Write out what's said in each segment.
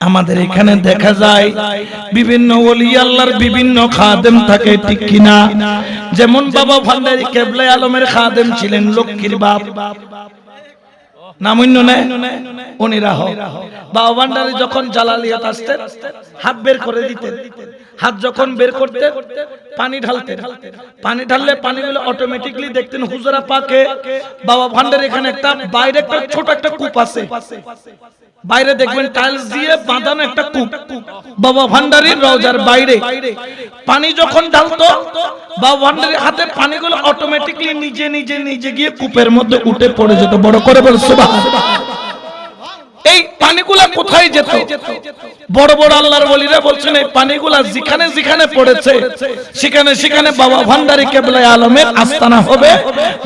আমাদের এখানে দেখা যায় বিভিন্ন ওলি আল্লাহর বিভিন্ন খাদেম থাকে ঠিক কিনা? যেমন বাবা ভান্ডারি কেবলে আলমের খাদেম ছিলেন লক্ষ্মীর বাপ। নামুন্য বাবা ভান্ডারি যখন জালালিয়াত আসতেন হাত বের করে দিতেন। হাত যখন বের করতেন পানি ঢালতেন। পানি ঢাললে পানিগুলো অটোমেটিকলি দেখতেন হুজরা পাকে। বাবা ভান্ডারি এখানে একটা বাইরে একটা ছোট একটা কূপ আছে। বাইরে দেখবেন টাইলস দিয়ে বাঁধানো একটা কূপ। বাবা ভান্ডারির রওজার বাইরে। পানি যখন ঢালতো, বাবা ভান্ডারির হাতে পানিগুলো অটোমেটিকলি নিজে নিজে নিজে গিয়ে কূপের মধ্যে উঠে পড়ে যেত। বড় করে বল সুবহানাল্লাহ এই পানিগুলা কোথায় যেত? বড় বড় আল্লাহর বলিরা বলছেন, এই পানিগুলা যেখানে যেখানে পড়েছে, সেখানে সেখানে বাবা ভান্ডারি কেবলে আলমের আস্তানা হবে।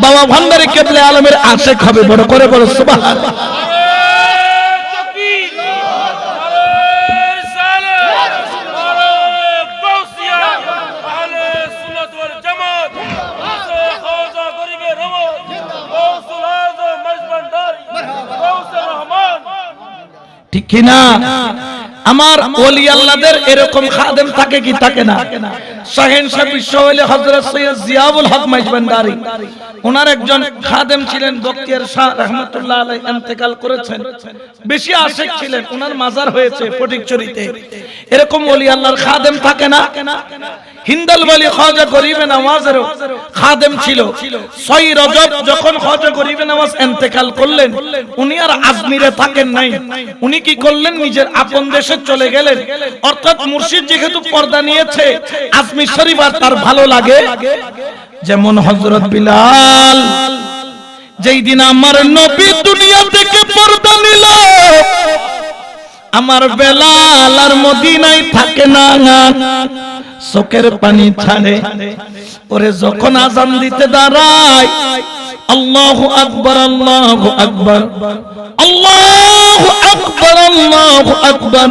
বাবা ভান্ডারি কেবলে আলমের আশেক হবে। বড় করে বল সুবহানাল্লাহ ঠিক কিনা? আমার ওলি আল্লাহদের এরকম খাদেম থাকে কি থাকে না? হযরত সৈয়দ জিয়াউল হক মাইজবান্ডারি ওনার একজন খাদেম ছিলেন, বখতিয়ার শাহ রহমাতুল্লাহ আলাইহি ইন্তেকাল করেছেন। বেশি আশিক ছিলেন, ওনার মাজার হয়েছে ফটিকচুরিতে। এরকম ওলি আল্লাহর খাদেম থাকে না? হিন্দাল বলি খাজা গরিবে নওয়াজের খাদেম ছিল। ছয় রজব যখন খাজা গরিবে নওয়াজ ইন্তেকাল করলেন, উনি আর আজমিরে থাকেন নাই। উনি কি করলেন? নিজের আপন দেশে চলে গেলেন। অর্থাৎ মুর্শিদ যেহেতু পর্দা নিয়েছে আজমির শরীফ আর তার ভালো লাগে। যেমন হযরত বিলাল, যেই দিন আমার নবী দুনিয়া থেকে পর্দা নিল আমার বেলাল আর মদিনায় থাকে না চোখের পানি ছাড়ে। ওরে যখন আজান দিতে দাঁড়ায়, আল্লাহু আকবার আল্লাহু আকবার আল্লাহু আকবার আল্লাহু আকবার।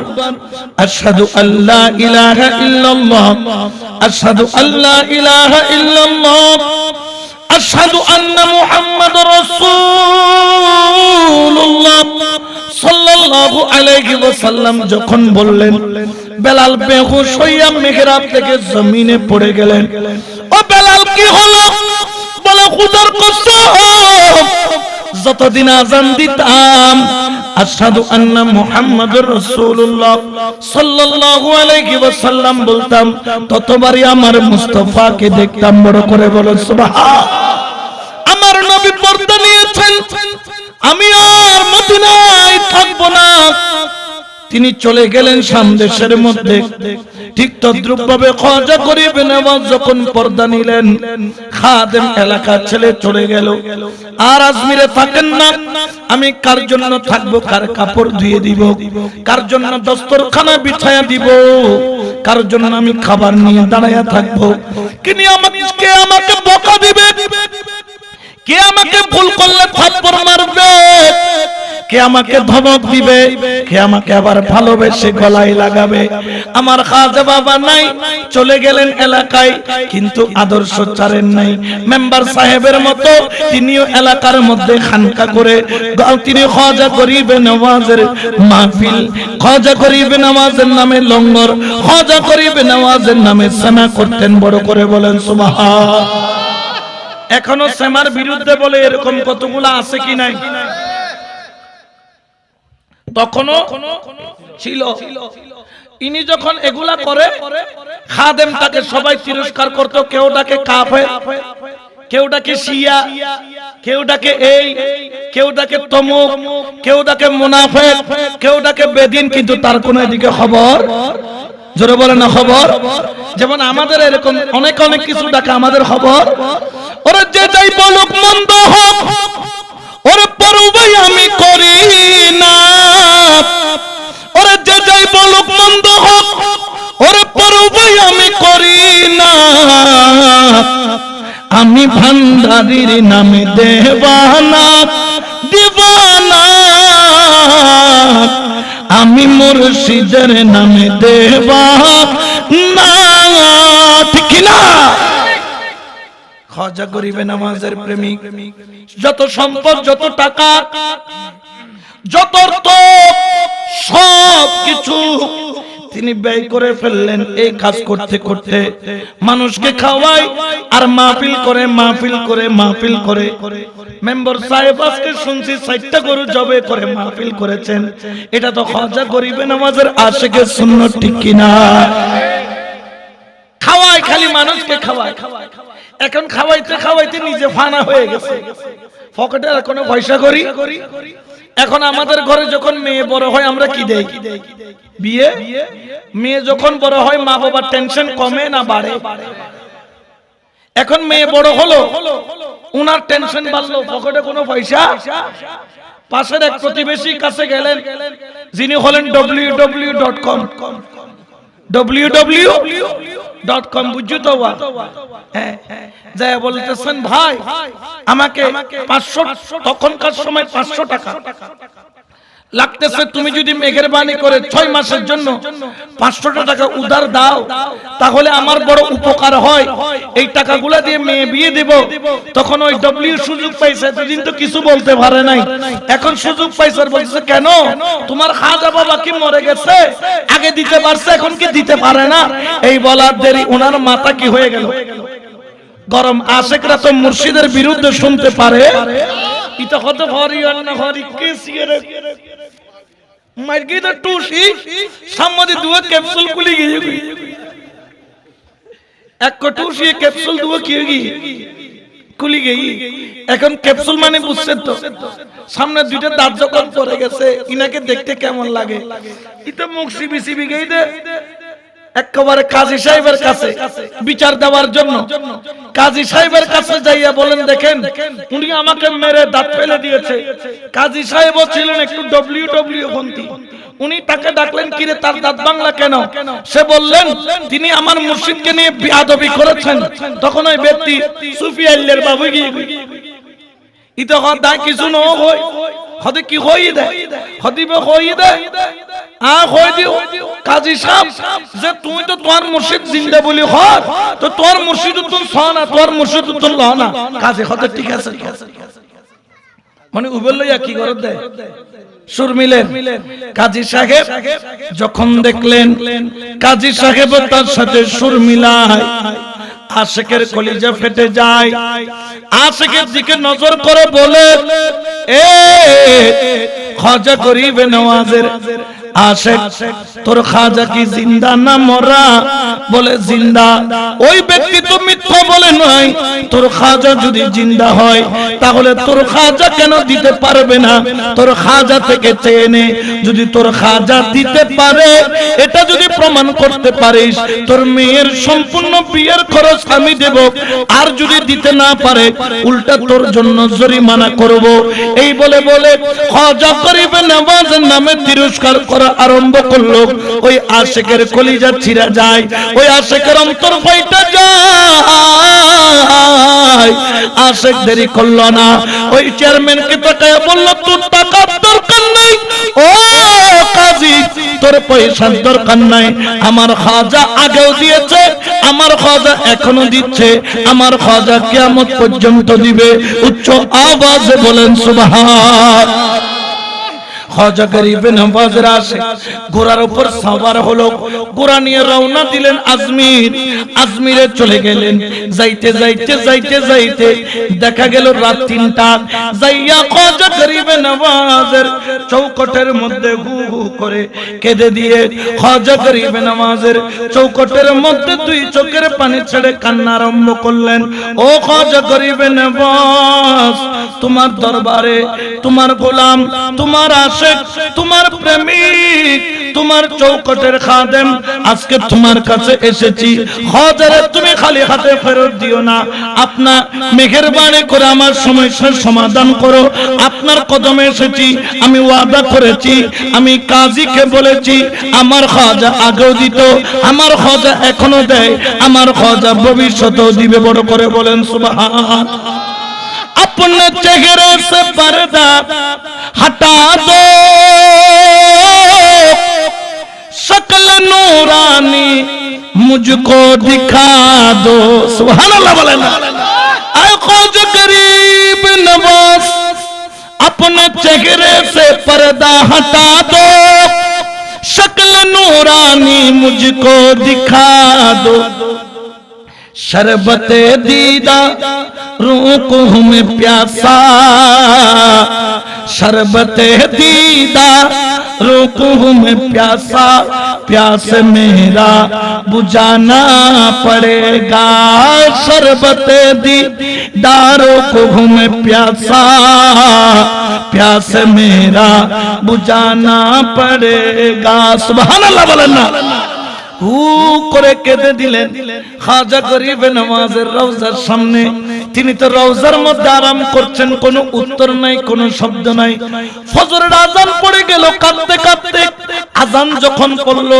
আশহাদু আল্লা ইলাহা ইল্লাল্লাহ, আশহাদু আল্লা ইলাহা ইল্লাল্লাহ, আশহাদু আন্না মুহাম্মাদুর রাসূলুল্লাহ। সাল্লাল্লাহু আলাইহি ওয়াসাল্লাম যখন বললেন, বেলাল বেহুশ হইয়া মেহরাব থেকে জমিনে পড়ে গেলেন। ও বেলাল, কি হলো? বলে খুদার কসম যতদিন আজান দিতাম, আশহাদু আন্না মুহাম্মাদুর রাসূলুল্লাহ সাল্লাল্লাহু আলাইহি ওয়াসাল্লাম বলতাম, ততবারই আমার মুস্তাফাকে দেখতাম। বড় করে বলো সুবহান। আমার নবী পর্দা নিয়েছেন। আমি আর মদিনায় তিনি চলে গেলেন সামদেশের মধ্যে। ঠিক তদ্রুপ ভাবে খজা করিবে নেওয়াজ যখন পর্দা নিলেন, খাদেম এলাকার ছেলে চলে গেল। আর আজমিরে থাকেন না। আমি কার জন্য থাকব? কার কাপড় ধুয়ে দিব? কার জন্য দস্তরখানা বিছায়া দিব? কার জন্য আমি খাবার নিয়ে দাঁড়াইয়া থাকব? কিনি আমাকে আমাকে বকা দিবে? কে আমাকে ভুল করলে থাপ্পড় মারবে? কে আমাকে ধমক দিবে? কে আমাকে আবার ভালোবেসে গলায় লাগাবে? আমার খাজা বাবা নাই, চলে গেলেন এলাকায়, কিন্তু আদর্শ চারেন নাই। মেম্বার সাহেবের মতো তিনিও এলাকার মধ্যে খানকা করে তিনি খাজা করিবে নওয়াজের মাহফিল, খাজা করিবে নওয়াজের নামে লঙ্গর, খাজা করিবে নওয়াজের নামে সেনা করতেন, বড় করে বলেন, সুবহান। এখনও সেমার বিরুদ্ধে বলে এরকম কতগুলো আছে কি নাই? তখনও ছিল। ইনি যখন এগুলা করে, খাদেম তাকে সবাই তিরস্কার করত, কেউ ডাকে কাফে কেউ ডাকে শিয়া, কেউ ডাকে এই, কেউ ডাকে তমুক, কেউ ডাকে মুনাফেক, কেউ ডাকে বেদিন, কিন্তু তার কোন এদিকে খবর, জোরে বলে না খবর? যেমন আমাদের এরকম অনেক অনেক কিছু ডাকে আমাদের খবর। ওরা যে যাই বলুক, মন্দ হোক, ওরে পরবাই আমি করি। ভান্ডারির নামে দেবানা, দিবানা। আমি মুর্শিদের নামে দেবা না ঠিক না? খজা গরিবে নামাজের প্রেমিক। যত সম্পদ, যত টাকা, যত সব কিছু তিনি ব্যয় করে ফেললেন এই কাজ করতে করতে। মানুষকে খাওয়াই আর মাহফিল করে মাহফিল করে মাহফিল করে। মেম্বার সাহেব আজকে শুনছি ষাটটা গরু জবে করে, মাহফিল করেছেন। এটা তো খরচা করিবে নামাজের আশেকে শূন্য ঠিক কিনা খাওয়াই খালি মানুষকে খাওয়াই এখন খাওয়াইতে খাওয়াইতে নিজে ফানা হয়ে গেছে। পকেটে আর কোনো পয়সা করি? এখন আমাদের ঘরে যখন মেয়ে বড় হয়, আমরা কি দেই? বিয়ে? মেয়ে যখন বড় হয় মা বাবার টেনশন কমে না বাড়ে? এখন মেয়ে বড় হলো, উনার টেনশন বাড়লো, পকেটে কোনো পয়সা? পাশের এক প্রতিবেশী কাছে গেলেন, যিনি হলেন W W dot com W W dot com বুঝছ তো বলতেছেন ভাই আমাকে পাঁচশো তখনকার সময় পাঁচশো টাকা। লাগতেছে তুমি যদি মেঘের বাণী করে ছয় মাসের জন্য পাঁচশো টাকা উদার দাও, তাহলে আমার বড় উপকার হয়। এই টাকাগুলা দিয়ে মেয়ে বিয়ে দেব। তখন ওই ডব্লিউ সুযোগ পাইছে, এতদিন তো কিছু বলতে পারে নাই। এখন সুযোগ পাইছে বলছে কেন? তোমার খাজা বাবা কি মরে গেছে? আগে দিতে পারছে, এখন কি দিতে পারে না? এই বলার দেরি ওনার মাথা কি হয়ে গেল? গরম আশেকরা তো মুর্শিদের বিরুদ্ধে শুনতে পারে? ইটা কত হরি অন্য হরি কে সিয়ারে মারকি তো টুসি সামনে দুয়া ক্যাপসুল খুলে গিয়ে এক ক্যাপসুল দুয়া কি গিয়ে গেই এখন ক্যাপসুল মানে বুঝছেন তো, সামনে দুইটা দাঁত যখন পড়ে গেছে, ইনাকে দেখতে কেমন লাগে? এটা মুখ সিবি সিবি গেই দে একেবারে কাজী সাহেবের কাছে বিচার দেওয়ার জন্য। কাজী সাহেবের কাছে যাইয়া বলেন, দেখেন, উনি আমাকে মেরে দাঁত ফেলে দিয়েছে। কাজী সাহেবও ছিলেন একটু ডব্লিউ ডব্লিউ পন্থী উনি তাকে ডাকলেন, কিরে, তার দাঁত বাংলা কেন? সে বললেন, তিনি আমার মুর্শিদকে নিয়ে বিয়াদবি করেছেন। তখন ওই ব্যক্তি সুফি আল্লের বাবু গিয়ে ইতো হদা কিছু ন হই? হদে কি হই দে? হদিবে হই দে? আ হই দিও? কাজী সাহেব, যে তুই তো তোর মুর্শিদ জিন্দা বলি হর তো মানে যখন দেখলেন, কাজী সাহেব তার সাথে সুর মিলায়, আশেকের কলিজা ফেটে যায়। আশেকের দিকে নজর করে বলে, এ, খাজা করিবে নওয়াজের আশেক তোর খাজা কি জিন্দা না মরা? বলে, জিন্দা। ওই ব্যক্তি তো মিথ্যা বলে নয় তোর খাজা যদি জিন্দা হয়, তাহলে তোর খাজা কেন দিতে পারবে না? তোর খাজা থেকে চেয়ে নে। যদি তোর খাজা দিতে পারে, এটা যদি প্রমাণ করতে পারিস, তোর মেয়ের সম্পূর্ণ বিয়ের খরচ আমি দেব। আর যদি দিতে না পারে, উল্টা তোর জন্য জরিমানা করব। এই বলে বলে, খাজা করিবে নামাজের নামে তিরস্কার করা আরম্ভ করল। ওই আশেকের কলিজা ছিঁড়া যায়, ওই আশেকের অন্তর ফাইটা যায়। আশেক দেরি করল না। ওই চেয়ারম্যানকে তাকায় বলল, তোর টাকার দরকার নেই। ও কাজী, তোর পয়সার দরকার নাই। আমার খাজা আগেও দিয়েছে, আমার খাজা এখনও দিচ্ছে। আমার খাজা কিয়ামত পর্যন্ত দিবে। উচ্চ আওয়াজে বলেন সুবহান নওয়াজের আসে ঘোড়ার উপর সওয়ার হলো। ঘোড়া নিয়ে রওনা দিলেন আজমির। আজমিরে চলে গেলেন। যাইতে যাইতে যাইতে যাইতে দেখা গেল রাত তিনটা। যাইয়া নওয়াজের চৌকটের মধ্যে হু হু করে কেঁদে দিয়ে খাজা গরিবে নওয়াজের চৌকটের মধ্যে দুই চোখের পানি ছেড়ে কান্না আরম্ভ করলেন। ও খাজা গরিবে নওয়াজ তোমার দরবারে, তোমার গোলাম, তোমার তোমার প্রেমিক, তোমার চৌকটের খাদেম। আজকে তোমার কাছে এসেছি। হজারে, তুমি খালি হাতে ফেরত দিও না। আপনার মেহেরবানি করে আমার সমস্যার সমাধান করো। আপনার কদমে এসেছি, আমি ওয়াদা করেছি, আমি কাজীকে বলেছি, আমার খাজা আগেও দিত, আমার খাজা এখনও দেয়, আমার খাজা ভবিষ্যতেও দিবে, বড় করে বলেন সুবহান আপনার চেহারা সে পর্দা, হটা দো शक्ल नूरानी मुझको दिखा दो सुभान अल्लाह बोले ना आए खोज गरीब नवाज अपने चेहरे से पर्दा हटा दो नूरानी मुझको दिखा दो شربت دیدہ روک کو پیاسا۔ شربت دیدہ، روح میں پیاسا۔ پیاس میرا بجانا پڑے گا۔ شربت دیدہ داروں کو میں پیاسا۔ پیاس میرا بجانا پڑے گا۔ سبحان اللہ بلنا হু করে কেঁদে দিলেন। খাজা গরিবে নামাজের রওজার সামনে। তিনি তো রওজার মধ্যে আরাম করছেন, কোনো উত্তর নাই, কোনো শব্দ নাই। ফজরের আজান পড়ে গেল, কাঁদতে কাঁদতে আজান যখন পড়ল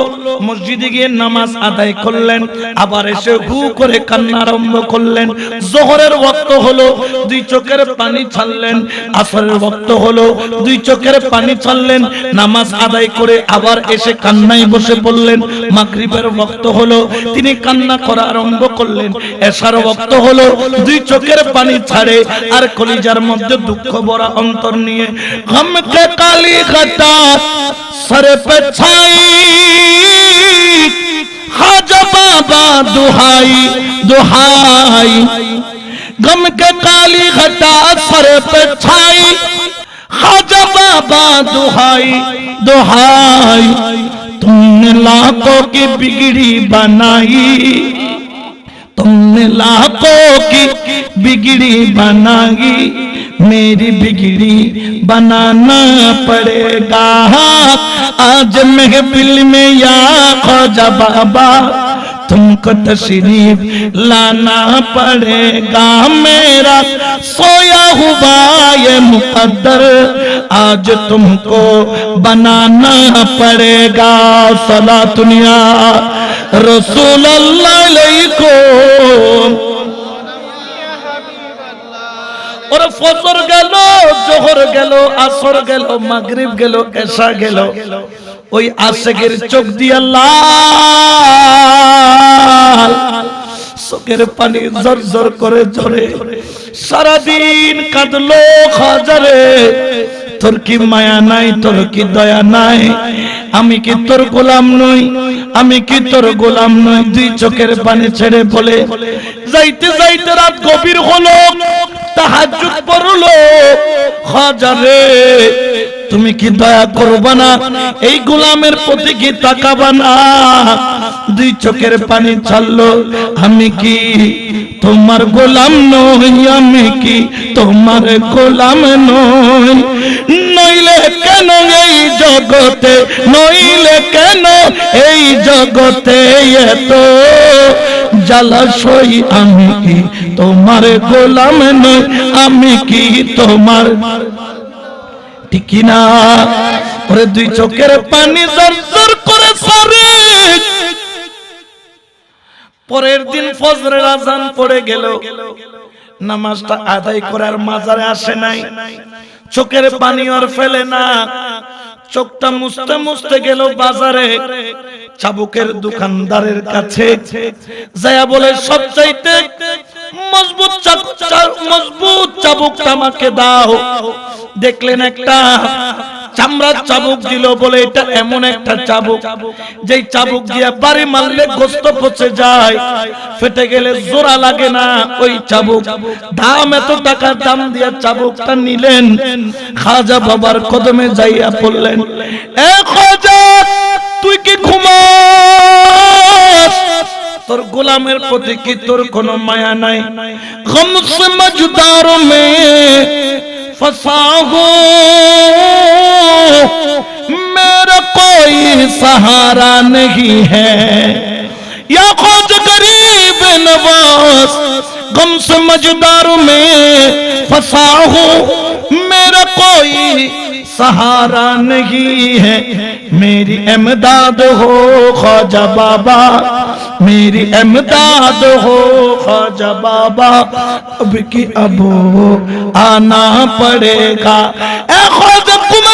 মসজিদে গিয়ে নামাজ আদায় করলেন, আবার এসে হু করে কান্না আরম্ভ করলেন। জোহরের ওয়াক্ত হলো, দুই চোখের পানি ছাড়লেন, আসরের ওয়াক্ত হলো, দুই চোখের পানি ছাড়লেন, নামাজ আদায় করে আবার এসে কান্নায় বসে পড়লেন। মাগরিবের ওয়াক্ত হলো, তিনি কান্না করা আরম্ভ করলেন। এশার ওয়াক্ত হলো, দুই চোখের পানি ছাড়ে আর কলিজার মধ্যে দুঃখ ভরা অন্তর নিয়ে গমকে কালি ঘটা সরে पे छाई हाजा बाबा दुहाई दुहाई गम के काली घटा सर पे छाई खाजा बाबा दुहाई दुहाई तुमने लाखों की बिगड़ी बनाई تم نے لاکھوں کی بگڑی بنائی، میری بگڑی بنانا پڑے گا۔ آج محفل میں یا خوجہ بابا، تم کو تشریف لانا پڑے گا۔ میرا سویا ہوا یہ مقدر آج تم کو بنانا پڑے گا۔ سلا دنیا को ওরে ফজর গেল, জোহর গেল, আসর গেল, মাগরিব গেল, এশা গেল। ওই আশেকের চোখ দিয়ে লাল, চোখের পানি জর জর করে ঝরে। সারাদিন কাঁদলো খাজারে তোর কি মায়া নাই, তোর কি দয়া নাই? আমি কি তোর গোলাম নই? আমি কি তোর গোলাম নই? দুই চোখের পানি ছেড়ে বলে, যাইতে যাইতে রাত গভীর হলো, তাহাজ্জুদ পড়ল। খাজারে তুমি কি দয়া করবা না? এই গোলামের প্রতি কি তাকাবা না? দুই চোখের পানি ছাড়লো, আমি কি তোমার গোলাম নই, আমি কি তোমার গোলাম নই? নইলে কেন এই জগতে, নইলে কেন এই জগতে এত জলাশয় আমি কি তোমার গোলাম নই, আমি কি তোমার ঠিক না ওরে দুই চোখের পানি জর্জর করে সারে পরের দিন ফজরের আজান পড়ে গেল। নামাজটা আদায় করার মাজারে আসে নাই। চোখের পানি আর ফেলে না। চোখটা মুছতে মুছতে গেল বাজারে। চাবুকের দোকানদারের কাছে যায়া বলে সব চাইতে মজবুত চাবুক, মজবুত চাবুকটা আমাকে দাও। দেখলেন একটা চামড়ার চাবুক দিল বলে এটা এমন একটা চাবুক। যেই চাবুক দিয়ে বাড়ি মারলে গোস্ত পচে যায়, ফেটে গেলে জোড়া লাগে না ওই চাবুক। দাম এত টাকার দাম দিয়ে চাবুকটা নিলেন, খাজা বাবার কদমে যাইয়া পড়লেন তুই কি ঘুমাস? তোর গোলামের প্রতি কি তোর কোনো মায়া নাই? গম সে মজদার মে फंसा میرا کوئی سہارا نہیں ہے۔ یا خود قریب نواز، غم سے مجدار میں فسا ہوں۔ میرا کوئی سہارا نہیں ہے۔ میری امداد ہو خواجہ بابا۔ میری امداد ہو خواجہ بابا۔ اب کی ابو آنا پڑے گا۔ اے خواجہ، کم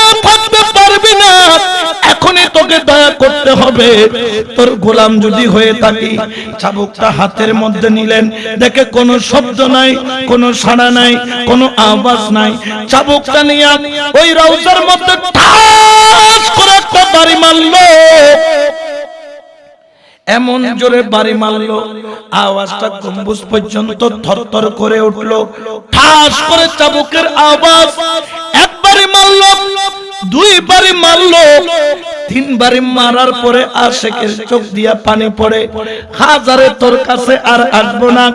তোকে দয়া করতে হবে। তোর গোলাম যদি হয়ে থাকি, চাবুকটা হাতের মধ্যে নিলেন। দেখে কোনো শব্দ নাই, কোনো সাড়া নাই, কোনো আওয়াজ নাই। চাবুকটা নিয়ে ওই রাউজার মধ্যে ঠাস করে একটা বাড়ি মারলো। এমন জোরে বাড়ি মারলো, আওয়াজটা গম্বুজ পর্যন্ত থরথর করে উঠল। ঠাস করে চাবুকের আওয়াজ একবারই মারলো, দুইবারই মারলো। তিনবারই মারার পরে আশেকের চোখ দিয়া পানি পড়ে। হাজারে তোর কাছে আর আসব না।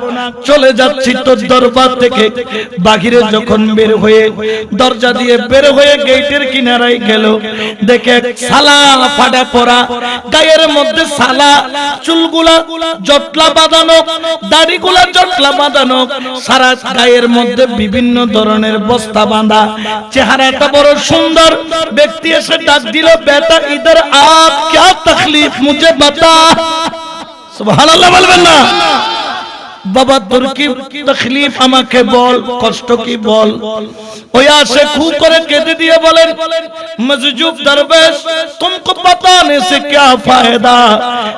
চলে যাচ্ছি তোর দরবার থেকে। বাহিরে যখন বের হয়ে দরজা দিয়ে বের হয়ে গেটের কিনারায় গেল। দেখে সালা ফাটা পড়া গায়ের মধ্যে সালা, চুলগুলা জটলা বাঁধানো, দাড়িগুলা জটলা বাঁধানো, সারা গায়ের মধ্যে বিভিন্ন ধরনের বস্তা বাঁধা। চেহারাটা বড় সুন্দর। ব্যক্তি এসে ডাক দিল, বেটা ادھر آپ کیا تکلیف مجھے بتا؟ سبحان اللہ بلبنا বাবা তোর কি তকলিফ আমাকে বল، কষ্ট কি বল? ওই আসে খু করে دیا দিয়ে مزجوب মজজুব تم کو بتانے سے کیا فائدہ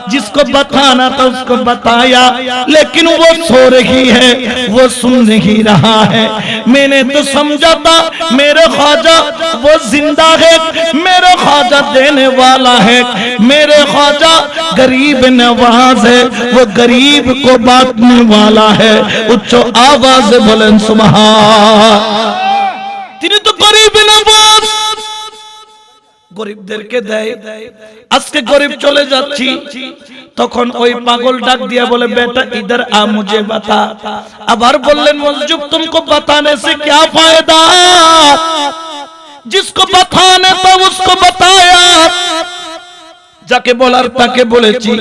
جس کو بتانا تھا اس کو بتایا لیکن وہ سو رہی ہے، وہ سن نہیں رہا ہے۔ میں نے تو سمجھا تھا، میرے خواجہ وہ زندہ ہے۔ میرے خواجہ دینے والا ہے۔ میرے خواجہ غریب نواز ہے۔ وہ غریب کو بات میں वाला है उच्च आवाज से बोलें सुबहान তিনি তো গরিব নবাজ গরিবদেরকে দেয় আজকে গরিব চলে যাচ্ছি তখন ওই পাগল ডাক দিয়া বলে বেটা ইধর আ মুঝে বাতা আবার বললেন মসজুব तुमको बताने से क्या फायदा जिसको बताने था उसको बताया যাকে বলার তাকে বলেছি।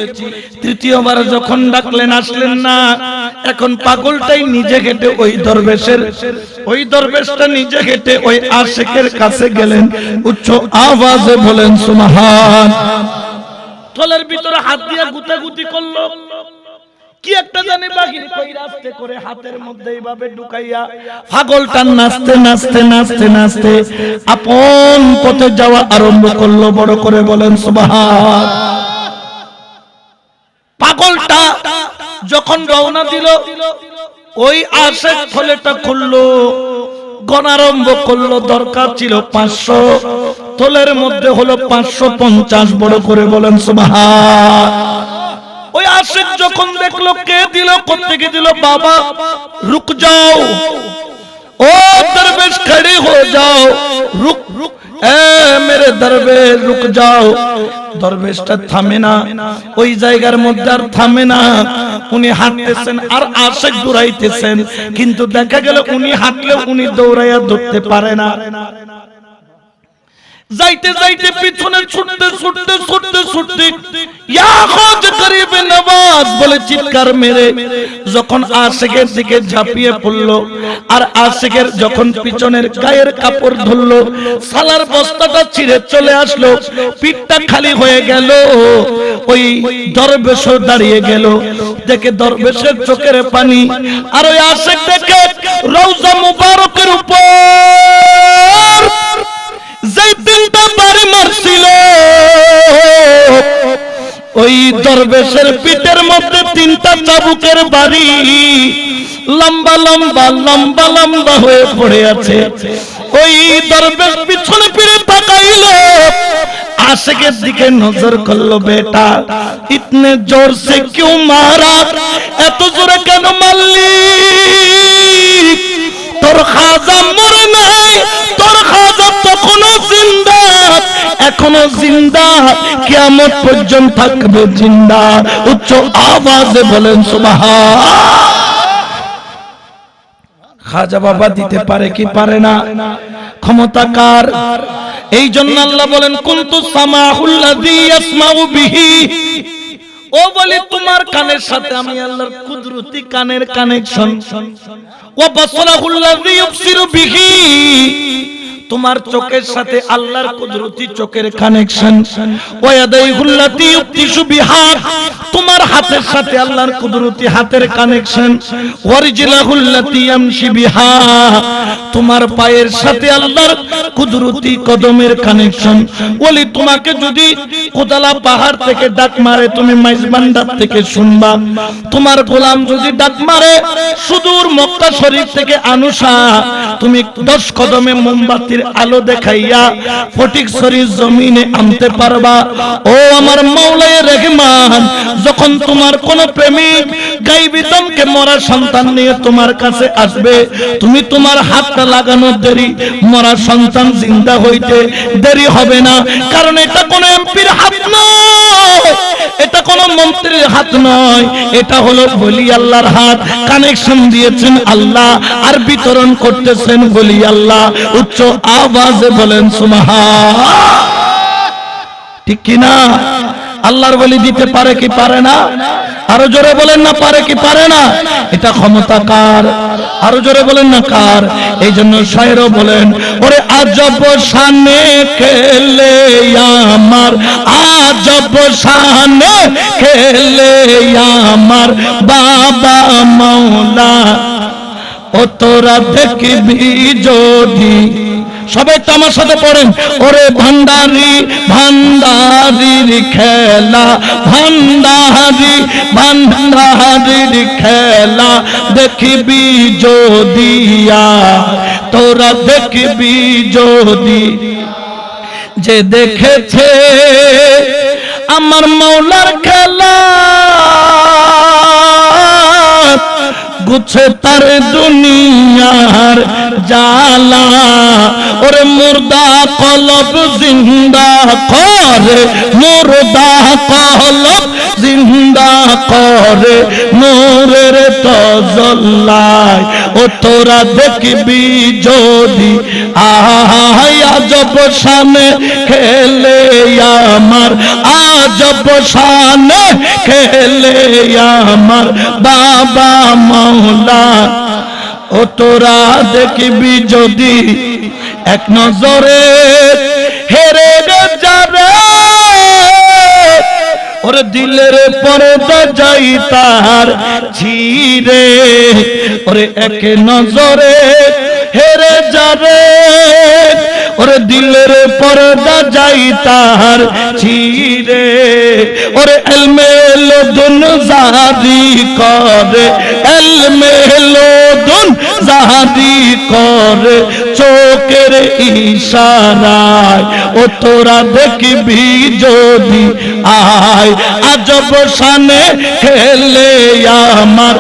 তৃতীয়বার যখন ডাকলেন, আসলেন না। এখন পাগলটাই নিজে হেঁটে ওই দরবেশের ওই দরবেশটা নিজে হেঁটে ওই আশেকের কাছে গেলেন। উচ্চ আওয়াজে বলেন সুমাহান থলের ভিতরে হাত দিয়ে গুতাগুতি করল। কি একটা জানি বাহির কই রাস্তে করে হাতের মধ্যে এইভাবে ঢুকাইয়া পাগলটা নাচতে নাচতে নাচতে নাচতে আপন পথে যাওয়া আরম্ভ করল, বড় করে বলেন, সুবহান। পাগলটা যখন রওনা দিল, ওই আশেক থলেটা খুললো গণারম্ভ করল, দরকার ছিল পাঁচশো, থলের মধ্যে হলো পাঁচশো পঞ্চাশ, বড় করে বলেন, সুবহান। ওই আশিক যখন দেখল, কে দিল কোথেকে দিল, বাবা, রুক যাও। ও দরবেশ, খড়ে হো যাও। রুক রুক মেরে দরবেশ, রুক যাও। দরবেশটা থামে না। ওই জায়গার মধ্যে আর থামে না। উনি হাঁটতেছেন আর আশেক দৌড়াইতেছেন। কিন্তু দেখা গেল, উনি হাঁটলেও উনি দৌড়াইয়া ধরতে পারে না। যাইতে যাইতে পিছনে ছুটতে ছুটতে ছুটতে ছুটতে ইয়া খোঁজ গরিব নওয়াজ বলে চিৎকার মেরে যখন আশিকের দিকে ঝাঁপিয়ে পড়ল আর আশিকের যখন পিছনের গায়ের কাপড় ধরলো, সালার বস্তাটা ছিঁড়ে চলে আসলো, পিঠটা খালি হয়ে গেল, ওই দরবেশ দাঁড়িয়ে গেল। দেখে দরবেশের চোখের পানি আর ওই আশেক দেখে রৌজা মুবারকের উপর। যেই তিনটা বাড়ি মারছিল। ওই দরবেশের পিঠের মধ্যে তিনটা চাবুকের বাড়ি লম্বা লম্বা লম্বা লম্বা হয়ে পড়ে আছে। ওই দরবেশ পিছনে ফিরে তাকাইল। আশেকের দিকে নজর করল, বেটা, ইতনে জোর সে কিউ মারা, এত জোরে কেন মারলি? তোর খাজা মরে নাই, তোর খাজা তখনও জিন্দা। এখনও জিন্দা, কিয়ামত পর্যন্ত থাকবে জিন্দা। উচ্চ আওয়াজে বলেন সুবহান খাজা বাবা দিতে পারে কি পারে না? ক্ষমতা কার? এই জন্য আল্লাহ বলেন, কুনতু সামাহুল্লাযী ইয়াসমাউ বিহি। ও বলি তোমার কানের সাথে আমি আল্লাহর কুদরতি কানের কানেকশন ও বাসরাহুল্লাযী ইউবসিরু বিহি। তোমার চোখের সাথে আল্লাহর কুদরতি চোখের কানেকশন ওয়াদাইহুল্লাতি ইউতিশু বিহা তোমার হাতের সাথে আল্লাহর কুদরতি হাতের কানেকশন ওয়ারজিলাহুল্লাতি ইয়ামশি বিহা। তোমার পায়ের সাথে আল্লাহর কুদরতি কদমের কানেকশন বলি তোমাকে যদি কোদালা পাহাড় থেকে ডাক মারে তুমি মাইজবান্ডার থেকে শুনবা। তোমার গোলাম যদি ডাক মারে সুদূর মক্কা শরীফ থেকে আনুসা তুমি দশ কদমে মোমবাতির আলো দেখাইয়া ফটিক শরীর জমিনে আনতে পারবা। ও আমার মৌলাই রহমান, যখন তোমার কোন প্রেমিক গাইবিতমকে মরা সন্তান নিয়ে তোমার কাছে আসবে, তুমি তোমার হাতটা লাগানোর দেরি মরা সন্তান জিন্দা হইতে দেরি হবে না, কারণ এটা কোন এমপির হাত নয়। এটা কোন মন্ত্রীর হাত নয়, এটা হলো বলি আল্লাহর হাত। কানেকশন দিয়েছেন আল্লাহ, আর বিতরণ করতেছেন বলি আল্লাহ। উচ্চ আওয়াজে বলেন সুমাহা ঠিক কিনা? আল্লাহর বলি দিতে পারে কি পারে না? আরও জোরে বলেন না, পারে কি পারে না? এটা ক্ষমতা কার? আরও জোরে বলেন না, কার? এই জন্য শায়রও বলেন, ওরে আজব শানে খেলে আমার, আজব শানে খেলে আমার বাবা মৌলা। ও তোরা দেখবি যদি সবাই তো আমার সাথে পড়েন। ওরে ভান্ডারি, ভান্ডারির খেলা, ভান্ডারি, ভান্ডারির খেলা দেখবি যদিয়া তোরা দেখবি যদি যে দেখেছে আমার মৌলার খেলা গুছে তার দুনিয়ার জালা ওরে মুর্দা কলব জিন্দা করে, মুর্দা কলব জিন্দা করে, নূরের তজল্লায় ও তোরা দেখবি যদি আজব সামনে খেলে আমার, আজব সামনে খেলে আমার। বাবা মৌলা ও তোরা দেখবি যদি এক নজরে হেরে যাবে ওরে দিলের পর্দা যাই তার ছিরে ওরে এক নজরে হেরে যাবে ওরে দিলের পর্দা যাই তার ছিরে ওরে এলমেলো দুন জাহাদি করে এলমেলো দুন জাহাদি করে, চোখের ইশারায় ও তোরা দেখবি যদি আয়। আজব শানে খেলে আমার,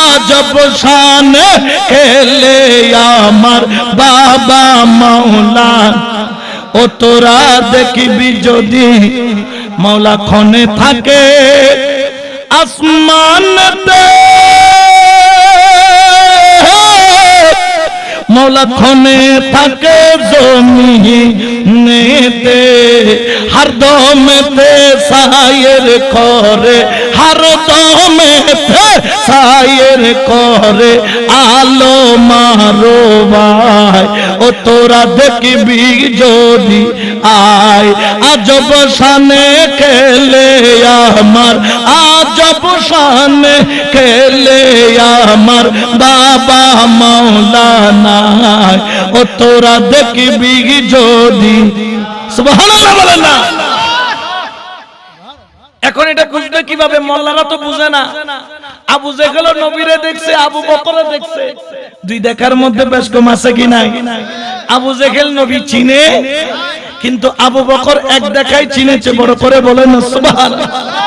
আজব শানে খেলে আমার বাবা মাওলা। ও তোরা দেখবি যদি মাওলা ক্ষণে থাকে আসমান মৌলা ক্ষণে থাকে জমি নেতে হার দমেতে সায়ের করে হার দমেতে সায়ের করে আলো মারো ভাই, ও তোরা দেখবি যদি আয়। আজব শানে খেলে আমার, আজব শানে খেলে আমার বাবা মৌলানা। ও তোরা দেখবি যদি সুবহানাল্লাহ বলেন না। এখন এটা খুঁজবে কীভাবে মোল্লারা তো বুঝে না। আবু জেহেল নবীরে দেখছে আবু বকরে দেখছে। দুই দেখার মধ্যে বেশ কম আছে কি নাই? আবু জেহেল নবী চিনে কিন্তু আবু বকর এক দেখাই চিনেছে বড় করে বলেন সুবহানাল্লাহ।